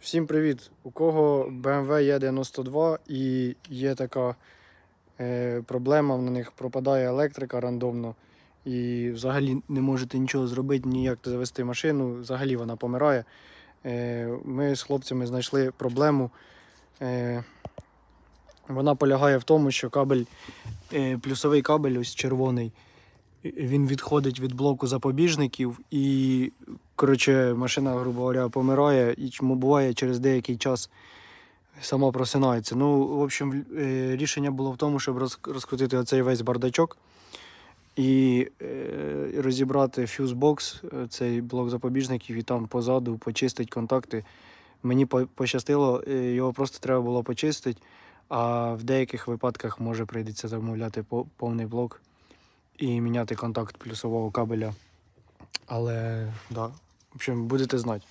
Всім привіт! У кого BMW E92 і є така е, проблема, в них пропадає електрика рандомно і взагалі не можете нічого зробити, ніяк завести машину, взагалі вона помирає. Е, ми з хлопцями знайшли проблему. Е, вона полягає в тому, що кабель, е, плюсовий кабель, ось червоний, він відходить від блоку запобіжників і коротше, машина, грубо говоря, помирає і чому буває через деякий час сама просинається. Ну, в общем, е, рішення було в тому, щоб розкрутити оцей весь бардачок і е, розібрати фьюзбокс, е, цей блок запобіжників, і там позаду почистити контакти. Мені пощастило, його просто треба було почистити, а в деяких випадках може прийдеться замовляти повний блок і міняти контакт плюсового кабеля. Але да, в общем, будете знати.